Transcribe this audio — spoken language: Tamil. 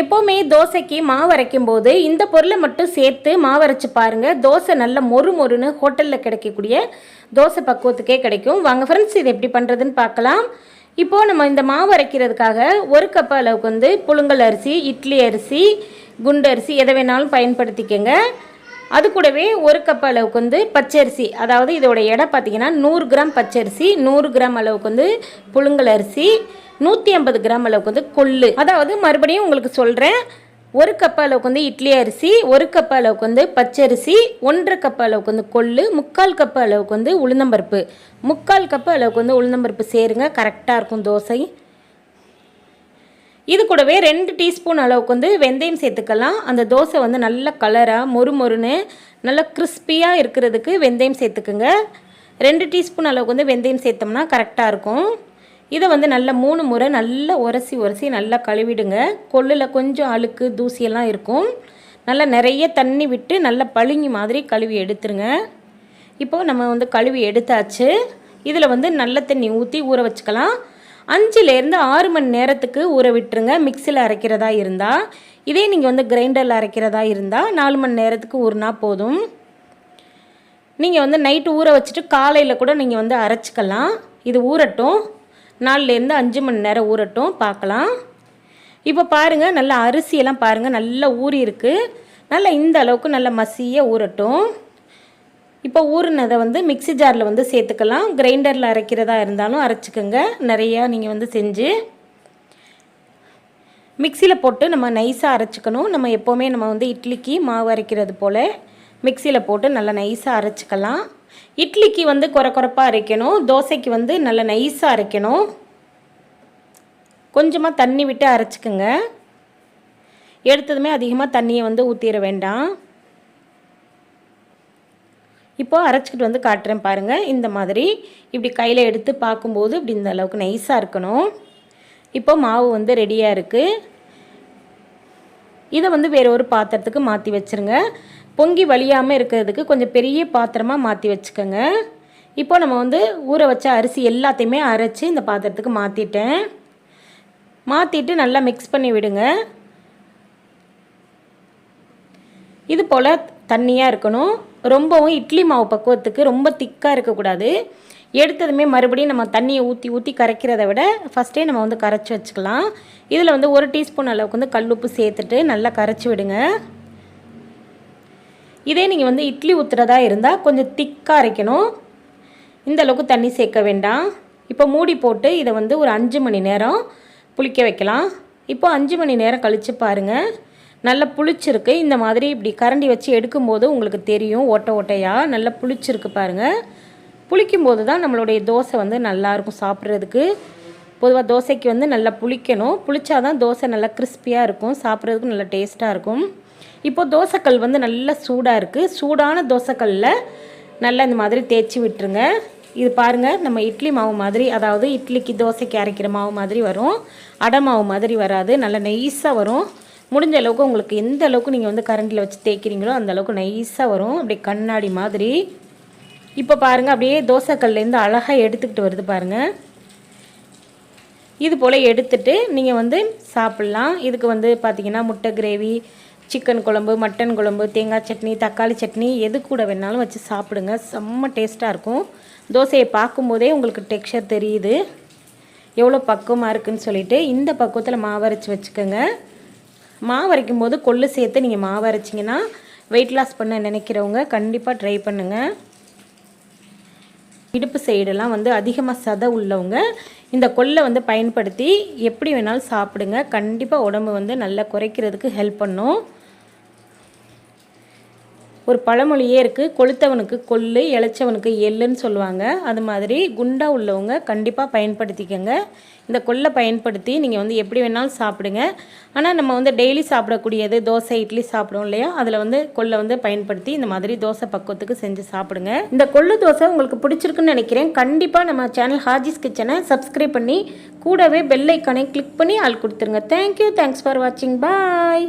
எப்போவுமே தோசைக்கு மாவு அரைக்கும் போது இந்த பொருளை மட்டும் சேர்த்து மாவு அரைச்சி பாருங்கள் தோசை நல்ல மொறு மொறுன்னு ஹோட்டலில் கிடைக்கக்கூடிய தோசை பக்குவத்துக்கே கிடைக்கும். வாங்க ஃப்ரெண்ட்ஸ் இது எப்படி பண்ணுறதுன்னு பார்க்கலாம். இப்போது நம்ம இந்த மாவு அரைக்கிறதுக்காக ஒரு கப் அளவுக்கு வந்து புழுங்கல் அரிசி இட்லி அரிசி குண்டு அரிசி எதை வேணாலும் பயன்படுத்திக்கோங்க. அது கூடவே ஒரு கப் அளவுக்கு வந்து பச்சரிசி அதாவது இதோட எடை பார்த்தீங்கன்னா நூறு கிராம் பச்சரிசி நூறு கிராம் அளவுக்கு வந்து புழுங்கல் அரிசி நூற்றி ஐம்பது கிராம் அளவுக்கு வந்து கொள்ளு. அதாவது மறுபடியும் உங்களுக்கு சொல்கிறேன் ஒரு கப் அளவுக்கு வந்து இட்லி அரிசி ஒரு கப் அளவுக்கு வந்து பச்சரிசி ஒன்றரை கப் அளவுக்கு வந்து கொள்ளு முக்கால் கப் அளவுக்கு வந்து உளுந்தம்பருப்பு. முக்கால் கப் அளவுக்கு வந்து உளுந்தம்பருப்பு சேருங்க கரெக்டாக இருக்கும் தோசை. இது கூடவே ரெண்டு டீஸ்பூன் அளவுக்கு வந்து வெந்தயம் சேர்த்துக்கலாம். அந்த தோசை வந்து நல்ல கலராக மொறு மொறுன்னு நல்லா கிறிஸ்பியாக இருக்கிறதுக்கு வெந்தயம் சேர்த்துக்குங்க. ரெண்டு டீஸ்பூன் அளவுக்கு வந்து வெந்தயம் சேர்த்தோம்னா கரெக்டாக இருக்கும். இதை வந்து நல்லா மூணு முறை நல்லா உரசி உரசி நல்லா கழுவிடுங்க. கொள்ளில் கொஞ்சம் அழுக்கு தூசியெல்லாம் இருக்கும். நல்லா நிறைய தண்ணி விட்டு நல்லா பழுங்கி மாதிரி கழுவி எடுத்துருங்க. இப்போது நம்ம வந்து கழுவி எடுத்தாச்சு. இதில் வந்து நல்ல தண்ணி ஊற்றி ஊற வச்சுக்கலாம். அஞ்சுலேருந்து ஆறு மணி நேரத்துக்கு ஊற விட்டுருங்க. மிக்சியில் அரைக்கிறதா இருந்தால் இதே நீங்கள் வந்து கிரைண்டரில் அரைக்கிறதா இருந்தால் நாலு மணி நேரத்துக்கு ஊறினா போதும். நீங்கள் வந்து நைட்டு ஊற வச்சுட்டு காலையில் கூட நீங்கள் வந்து அரைச்சிக்கலாம். இது ஊறட்டும். நாலுலேருந்து அஞ்சு மணி நேரம் ஊறட்டும் பார்க்கலாம். இப்போ பாருங்கள் நல்லா அரிசியெல்லாம் பாருங்கள் நல்லா ஊறி இருக்குது நல்லா இந்த அளவுக்கு நல்லா மசியாக ஊறட்டும். இப்போ ஊறினதை வந்து மிக்சி ஜாரில் வந்து சேர்த்துக்கலாம். கிரைண்டரில் அரைக்கிறதா இருந்தாலும் அரைச்சிக்கோங்க. நிறையா நீங்கள் வந்து செஞ்சு மிக்சியில் போட்டு நம்ம நைஸாக அரைச்சிக்கணும். நம்ம எப்போவுமே நம்ம வந்து இட்லிக்கு மாவு அரைக்கிறது போல் மிக்சியில் போட்டு நல்லா நைஸாக அரைச்சிக்கலாம். இட்லிக்கு வந்து குறை குறைப்பாக அரைக்கணும் தோசைக்கு வந்து நல்லா நைஸாக அரைக்கணும். கொஞ்சமாக தண்ணி விட்டு அரைச்சிக்கோங்க. எடுத்ததுமே அதிகமாக தண்ணியை வந்து ஊற்றிட வேண்டாம். இப்போது அரைச்சிக்கிட்டு வந்து காட்டுறேன் பாருங்கள் இந்த மாதிரி இப்படி கையில் எடுத்து பார்க்கும்போது இப்படி இந்த அளவுக்கு நைஸாக இருக்கணும். இப்போ மாவு வந்து ரெடியாக இருக்குது இதை வந்து வேறு ஒரு பாத்திரத்துக்கு மாற்றி வச்சுருங்க. பொங்கி வலியாமல் இருக்கிறதுக்கு கொஞ்சம் பெரிய பாத்திரமாக மாற்றி வச்சுக்கோங்க. இப்போ நம்ம வந்து ஊற வச்ச அரிசி எல்லாத்தையுமே அரைச்சி இந்த பாத்திரத்துக்கு மாற்றிட்டேன் மாற்றிட்டு நல்லா மிக்ஸ் பண்ணி விடுங்க. இது போல் தண்ணியாக இருக்கணும். ரொம்பவும் இட்லி மாவு பக்குவத்துக்கு ரொம்ப திக்காக இருக்கக்கூடாது. எடுத்ததுமே மறுபடியும் நம்ம தண்ணியை ஊற்றி ஊற்றி கரைக்கிறத விட ஃபஸ்ட்டே நம்ம வந்து கரைச்சி வச்சுக்கலாம். இதில் வந்து ஒரு டீஸ்பூன் அளவுக்கு வந்து கல்லுப்பு சேர்த்துட்டு நல்லா கரைச்சி விடுங்க. இதே நீங்கள் வந்து இட்லி ஊற்றுறதா இருந்தால் கொஞ்சம் திக்காக அரைக்கணும். இந்த அளவுக்கு தண்ணி சேர்க்க வேண்டாம். இப்போ மூடி போட்டு இதை வந்து ஒரு அஞ்சு மணி நேரம் புளிக்க வைக்கலாம். இப்போ அஞ்சு மணி நேரம் கழித்து பாருங்கள் நல்லா புளிச்சிருக்கு. இந்த மாதிரி இப்படி கரண்டி வச்சு எடுக்கும்போது உங்களுக்கு தெரியும் ஓட்டை ஓட்டையாக நல்லா புளிச்சிருக்கு பாருங்கள் புளிக்கும்போது தான் நம்மளுடைய தோசை வந்து நல்லாயிருக்கும் சாப்பிட்றதுக்கு. பொதுவாக தோசைக்கு வந்து நல்லா புளிக்கணும். புளிச்சாதான் தோசை நல்லா கிறிஸ்பியாக இருக்கும். சாப்பிட்றதுக்கு நல்லா டேஸ்ட்டாக இருக்கும். இப்போது தோசைக்கல் வந்து நல்லா சூடாக இருக்குது சூடான தோசைக்கல்லில் நல்லா இந்த மாதிரி தேய்ச்சி விட்டுருங்க. இது பாருங்கள் நம்ம இட்லி மாவு மாதிரி அதாவது இட்லிக்கு தோசைக்கு அரைக்கிற மாவு மாதிரி வரும். அடை மாவு மாதிரி வராது. நல்லா நெய்ஸாக வரும். முடிஞ்ச அளவுக்கு உங்களுக்கு எந்த அளவுக்கு நீங்கள் வந்து கரண்டில் வச்சு தேய்க்கிறீங்களோ அந்த அளவுக்கு நைஸாக வரும். அப்படியே கண்ணாடி மாதிரி. இப்போ பாருங்கள் அப்படியே தோசைக்கல்லேருந்து அழகாக எடுத்துக்கிட்டு வருது பாருங்கள் இது போல் எடுத்துட்டு நீங்கள் வந்து சாப்பிட்லாம். இதுக்கு வந்து பார்த்திங்கன்னா முட்டை கிரேவி சிக்கன் குழம்பு மட்டன் குழம்பு தேங்காய் சட்னி தக்காளி சட்னி எது கூட வேணாலும் வச்சு சாப்பிடுங்க. செம்ம டேஸ்ட்டாக இருக்கும். தோசையை பார்க்கும்போதே உங்களுக்கு டெக்ஸ்சர் தெரியுது. எவ்வளோ பக்குவமாக இருக்குதுன்னு சொல்லிட்டு இந்த பக்குவத்தில் மாவு அரைச்சி வச்சுக்கோங்க. மாவரைக்கும் போது கொள்ளு சேர்த்து நீங்கள் மாவு அரைச்சிங்கன்னா வெயிட் லாஸ் பண்ண நினைக்கிறவங்க கண்டிப்பாக ட்ரை பண்ணுங்கள் இடுப்பு சைடெல்லாம் வந்து அதிகமாக சதை உள்ளவங்க இந்த கொல்லை வந்து பயன்படுத்தி எப்படி வேணாலும் சாப்பிடுங்க. கண்டிப்பாக உடம்பு வந்து நல்லா குறைக்கிறதுக்கு ஹெல்ப் பண்ணும். ஒரு பழமொழியே இருக்குது கொளுத்தவனுக்கு கொள்ளு இளைச்சவனுக்கு எள்ளுன்னு சொல்லுவாங்க. அது மாதிரி குண்டா உள்ளவங்க கண்டிப்பாக பயன்படுத்திக்கோங்க. இந்த கொல்லை பயன்படுத்தி நீங்கள் வந்து எப்படி வேணாலும் சாப்பிடுங்க. ஆனால் நம்ம வந்து டெய்லி சாப்பிடக்கூடியது தோசை இட்லி சாப்பிடுவோம் இல்லையா? அதில் வந்து கொல்லை வந்து பயன்படுத்தி இந்த மாதிரி தோசை பக்குவத்துக்கு செஞ்சு சாப்பிடுங்க. இந்த கொள்ளு தோசை உங்களுக்கு பிடிச்சிருக்குன்னு நினைக்கிறேன். கண்டிப்பாக நம்ம சேனல் ஹாஜிஸ் கிச்சனை சப்ஸ்கிரைப் பண்ணி கூடவே பெல் ஐக்கானை கிளிக் பண்ணி ஆள் கொடுத்துருங்க. தேங்க்யூ தேங்க்ஸ் ஃபார் வாட்சிங் பாய்